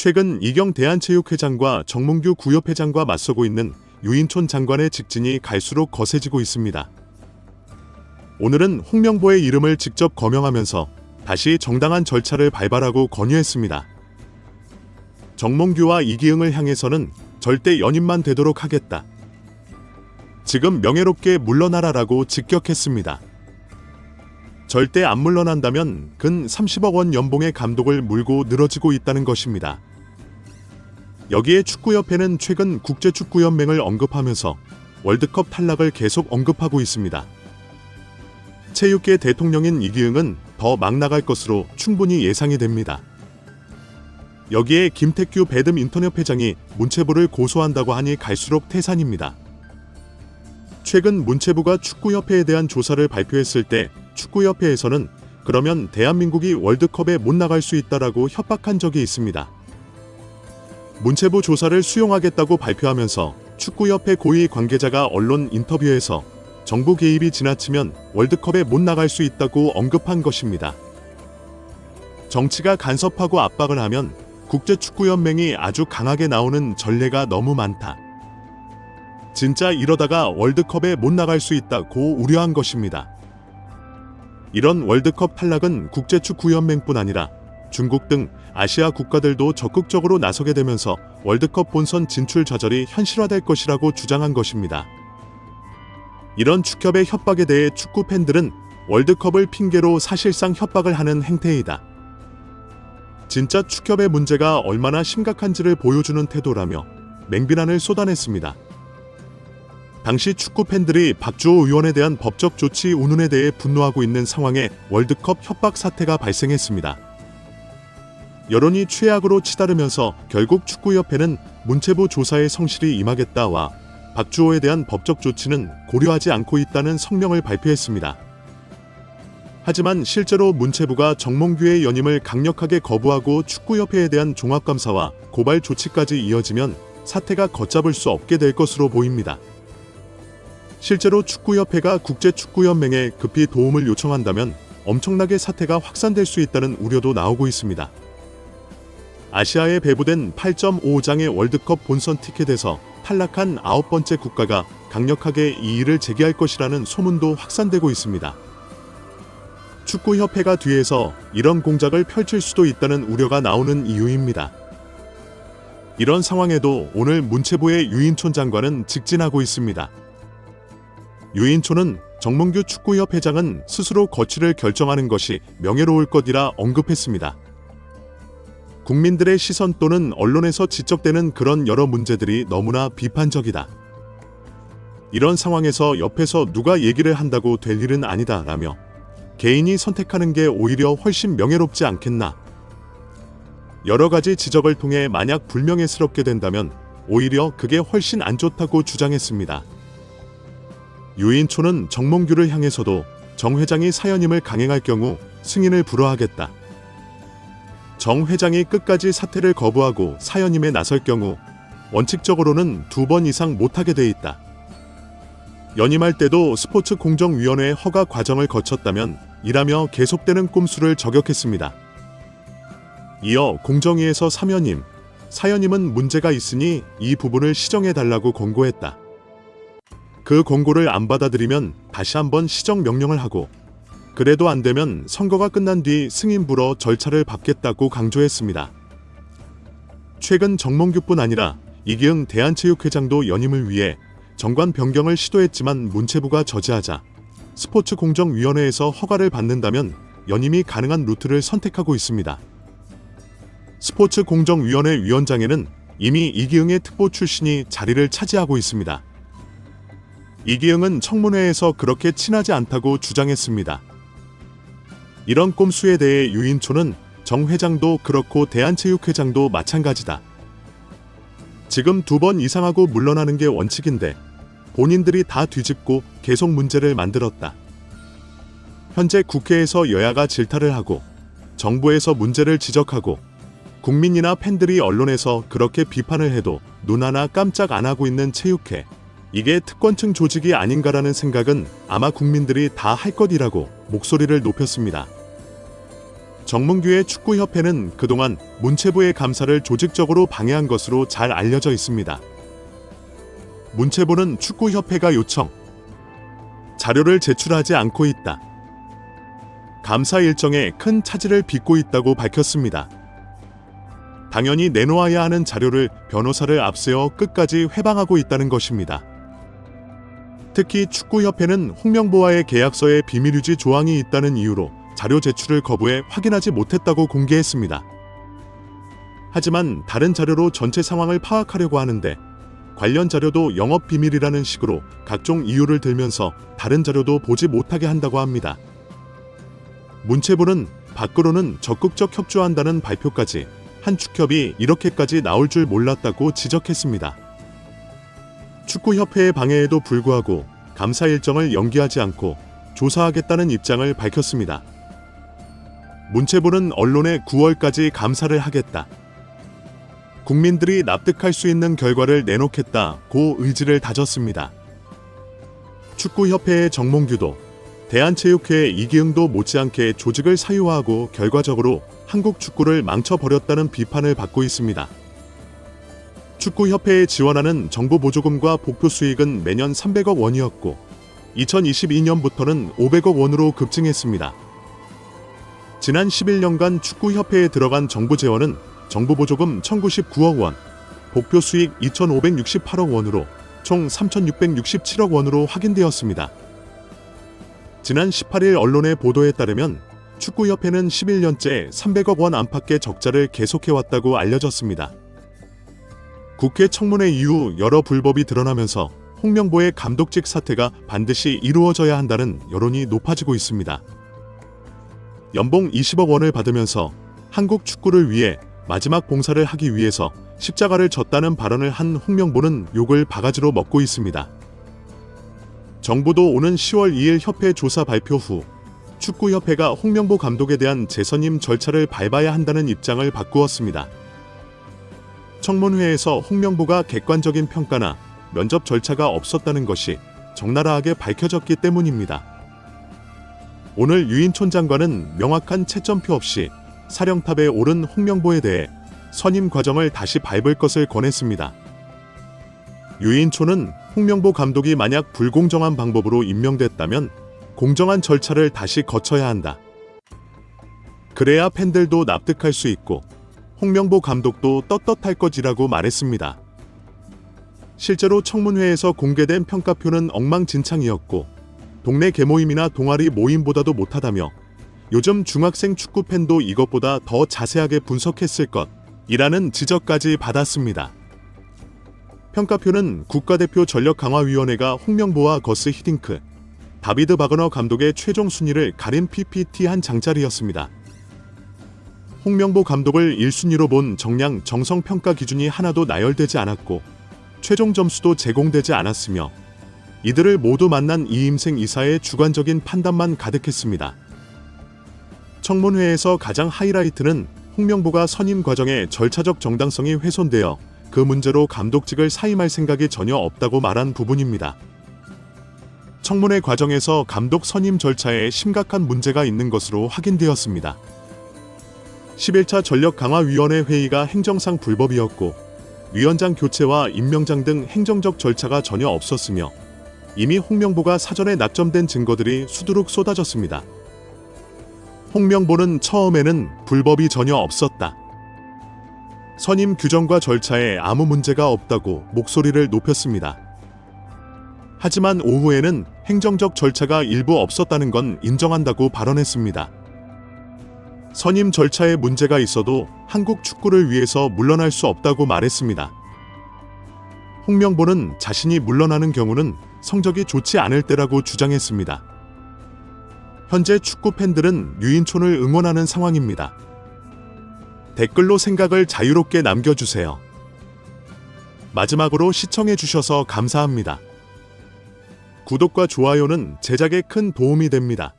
최근 이경 대한체육회장과 정몽규 구협회장과 맞서고 있는 유인촌 장관의 직진이 갈수록 거세지고 있습니다. 오늘은 홍명보의 이름을 직접 거명하면서 다시 정당한 절차를 밟아라고 권유했습니다. 정몽규와 이기흥을 향해서는 절대 연임만 되도록 하겠다. 지금 명예롭게 물러나라라고 직격했습니다. 절대 안 물러난다면 근 30억 원 연봉의 감독을 물고 늘어지고 있다는 것입니다. 여기에 축구협회는 최근 국제축구연맹을 언급하면서 월드컵 탈락을 계속 언급하고 있습니다. 체육계 대통령인 이기흥은 더 막 나갈 것으로 충분히 예상이 됩니다. 여기에 김태규 배드민턴협 회장이 문체부를 고소한다고 하니 갈수록 태산입니다. 최근 문체부가 축구협회에 대한 조사를 발표했을 때 축구협회에서는 그러면 대한민국이 월드컵에 못 나갈 수 있다라고 협박한 적이 있습니다. 문체부 조사를 수용하겠다고 발표하면서 축구협회 고위 관계자가 언론 인터뷰에서 정부 개입이 지나치면 월드컵에 못 나갈 수 있다고 언급한 것입니다. 정치가 간섭하고 압박을 하면 국제축구연맹이 아주 강하게 나오는 전례가 너무 많다. 진짜 이러다가 월드컵에 못 나갈 수 있다고 우려한 것입니다. 이런 월드컵 탈락은 국제축구연맹뿐 아니라 중국 등 아시아 국가들도 적극적으로 나서게 되면서 월드컵 본선 진출 좌절이 현실화될 것이라고 주장한 것입니다. 이런 축협의 협박에 대해 축구 팬들은 월드컵을 핑계로 사실상 협박을 하는 행태이다. 진짜 축협의 문제가 얼마나 심각한지를 보여주는 태도라며 맹비난을 쏟아냈습니다. 당시 축구 팬들이 박주호 의원에 대한 법적 조치 운운에 대해 분노하고 있는 상황에 월드컵 협박 사태가 발생했습니다. 여론이 최악으로 치달으면서 결국 축구협회는 문체부 조사에 성실히 임하겠다와 박주호에 대한 법적 조치는 고려하지 않고 있다는 성명을 발표했습니다. 하지만 실제로 문체부가 정몽규의 연임을 강력하게 거부하고 축구협회에 대한 종합감사와 고발 조치까지 이어지면 사태가 걷잡을 수 없게 될 것으로 보입니다. 실제로 축구협회가 국제축구연맹에 급히 도움을 요청한다면 엄청나게 사태가 확산될 수 있다는 우려도 나오고 있습니다. 아시아에 배부된 8.5장의 월드컵 본선 티켓에서 탈락한 아홉 번째 국가가 강력하게 이의를 제기할 것이라는 소문도 확산되고 있습니다. 축구협회가 뒤에서 이런 공작을 펼칠 수도 있다는 우려가 나오는 이유입니다. 이런 상황에도 오늘 문체부의 유인촌 장관은 직진하고 있습니다. 유인촌은 정몽규 축구협 회장은 스스로 거취를 결정하는 것이 명예로울 것이라 언급했습니다. 국민들의 시선 또는 언론에서 지적되는 그런 여러 문제들이 너무나 비판적이다. 이런 상황에서 옆에서 누가 얘기를 한다고 될 일은 아니다 라며 개인이 선택하는 게 오히려 훨씬 명예롭지 않겠나. 여러 가지 지적을 통해 만약 불명예스럽게 된다면 오히려 그게 훨씬 안 좋다고 주장했습니다. 유인초는 정몽규를 향해서도 정 회장이 사연임을 강행할 경우 승인을 불허하겠다. 정 회장이 끝까지 사퇴를 거부하고 사연임에 나설 경우 원칙적으로는 두 번 이상 못하게 돼 있다. 연임할 때도 스포츠 공정위원회 허가 과정을 거쳤다면 이라며 계속되는 꼼수를 저격했습니다. 이어 공정위에서 사연임, 사연임은 문제가 있으니 이 부분을 시정해 달라고 권고했다. 그 권고를 안 받아들이면 다시 한번 시정 명령을 하고 그래도 안 되면 선거가 끝난 뒤 승인 불어 절차를 밟겠다고 강조했습니다. 최근 정몽규뿐 아니라 이기흥 대한체육회장도 연임을 위해 정관 변경을 시도했지만 문체부가 저지하자 스포츠 공정위원회에서 허가를 받는다면 연임이 가능한 루트를 선택하고 있습니다. 스포츠 공정위원회 위원장에는 이미 이기흥의 특보 출신이 자리를 차지하고 있습니다. 이기흥은 청문회에서 그렇게 친하지 않다고 주장했습니다. 이런 꼼수에 대해 유인초는 정 회장도 그렇고 대한체육회장도 마찬가지다. 지금 두 번 이상하고 물러나는 게 원칙인데 본인들이 다 뒤집고 계속 문제를 만들었다. 현재 국회에서 여야가 질타를 하고 정부에서 문제를 지적하고 국민이나 팬들이 언론에서 그렇게 비판을 해도 눈 하나 깜짝 안 하고 있는 체육회. 이게 특권층 조직이 아닌가라는 생각은 아마 국민들이 다 할 것이라고 목소리를 높였습니다. 정문규의 축구협회는 그동안 문체부의 감사를 조직적으로 방해한 것으로 잘 알려져 있습니다. 문체부는 축구협회가 요청, 자료를 제출하지 않고 있다. 감사 일정에 큰 차질을 빚고 있다고 밝혔습니다. 당연히 내놓아야 하는 자료를 변호사를 앞세워 끝까지 회방하고 있다는 것입니다. 특히 축구협회는 홍명보와의 계약서에 비밀유지 조항이 있다는 이유로 자료 제출을 거부해 확인하지 못했다고 공개했습니다. 하지만 다른 자료로 전체 상황을 파악하려고 하는데 관련 자료도 영업 비밀이라는 식으로 각종 이유를 들면서 다른 자료도 보지 못하게 한다고 합니다. 문체부는 밖으로는 적극적 협조한다는 발표까지 한 축협이 이렇게까지 나올 줄 몰랐다고 지적했습니다. 축구협회의 방해에도 불구하고 감사 일정을 연기하지 않고 조사하겠다는 입장을 밝혔습니다. 문체부는 언론에 9월까지 감사를 하겠다. 국민들이 납득할 수 있는 결과를 내놓겠다고 의지를 다졌습니다. 축구협회의 정몽규도 대한체육회 이기흥도 못지않게 조직을 사유화하고 결과적으로 한국 축구를 망쳐버렸다는 비판을 받고 있습니다. 축구협회에 지원하는 정부 보조금과 복표 수익은 매년 300억 원이었고 2022년부터는 500억 원으로 급증했습니다. 지난 11년간 축구협회에 들어간 정부 재원은 정부 보조금 1099억 원, 복표 수익 2568억 원으로 총 3667억 원으로 확인되었습니다. 지난 18일 언론의 보도에 따르면 축구협회는 11년째 300억 원 안팎의 적자를 계속해왔다고 알려졌습니다. 국회 청문회 이후 여러 불법이 드러나면서 홍명보의 감독직 사퇴가 반드시 이루어져야 한다는 여론이 높아지고 있습니다. 연봉 20억 원을 받으면서 한국 축구를 위해 마지막 봉사를 하기 위해서 십자가를 졌다는 발언을 한 홍명보는 욕을 바가지로 먹고 있습니다. 정부도 오는 10월 2일 협회 조사 발표 후 축구협회가 홍명보 감독에 대한 재선임 절차를 밟아야 한다는 입장을 바꾸었습니다. 청문회에서 홍명보가 객관적인 평가나 면접 절차가 없었다는 것이 적나라하게 밝혀졌기 때문입니다. 오늘 유인촌 장관은 명확한 채점표 없이 사령탑에 오른 홍명보에 대해 선임 과정을 다시 밟을 것을 권했습니다. 유인촌은 홍명보 감독이 만약 불공정한 방법으로 임명됐다면 공정한 절차를 다시 거쳐야 한다. 그래야 팬들도 납득할 수 있고 홍명보 감독도 떳떳할 것이라고 말했습니다. 실제로 청문회에서 공개된 평가표는 엉망진창이었고 동네 개모임이나 동아리 모임보다도 못하다며 요즘 중학생 축구 팬도 이것보다 더 자세하게 분석했을 것이라는 지적까지 받았습니다. 평가표는 국가대표 전력강화위원회가 홍명보와 거스 히딩크, 다비드 바그너 감독의 최종 순위를 가린 PPT 한 장짜리였습니다. 홍명보 감독을 1순위로 본 정량 정성 평가 기준이 하나도 나열되지 않았고 최종 점수도 제공되지 않았으며 이들을 모두 만난 이임생 이사의 주관적인 판단만 가득했습니다. 청문회에서 가장 하이라이트는 홍명보가 선임 과정에 절차적 정당성이 훼손되어 그 문제로 감독직을 사임할 생각이 전혀 없다고 말한 부분입니다. 청문회 과정에서 감독 선임 절차에 심각한 문제가 있는 것으로 확인되었습니다. 11차 전력강화위원회 회의가 행정상 불법이었고 위원장 교체와 임명장 등 행정적 절차가 전혀 없었으며 이미 홍명보가 사전에 낙점된 증거들이 수두룩 쏟아졌습니다. 홍명보는 처음에는 불법이 전혀 없었다. 선임 규정과 절차에 아무 문제가 없다고 목소리를 높였습니다. 하지만 오후에는 행정적 절차가 일부 없었다는 건 인정한다고 발언했습니다. 선임 절차에 문제가 있어도 한국 축구를 위해서 물러날 수 없다고 말했습니다. 홍명보는 자신이 물러나는 경우는 성적이 좋지 않을 때라고 주장했습니다. 현재 축구 팬들은 유인촌을 응원하는 상황입니다. 댓글로 생각을 자유롭게 남겨주세요. 마지막으로 시청해주셔서 감사합니다. 구독과 좋아요는 제작에 큰 도움이 됩니다.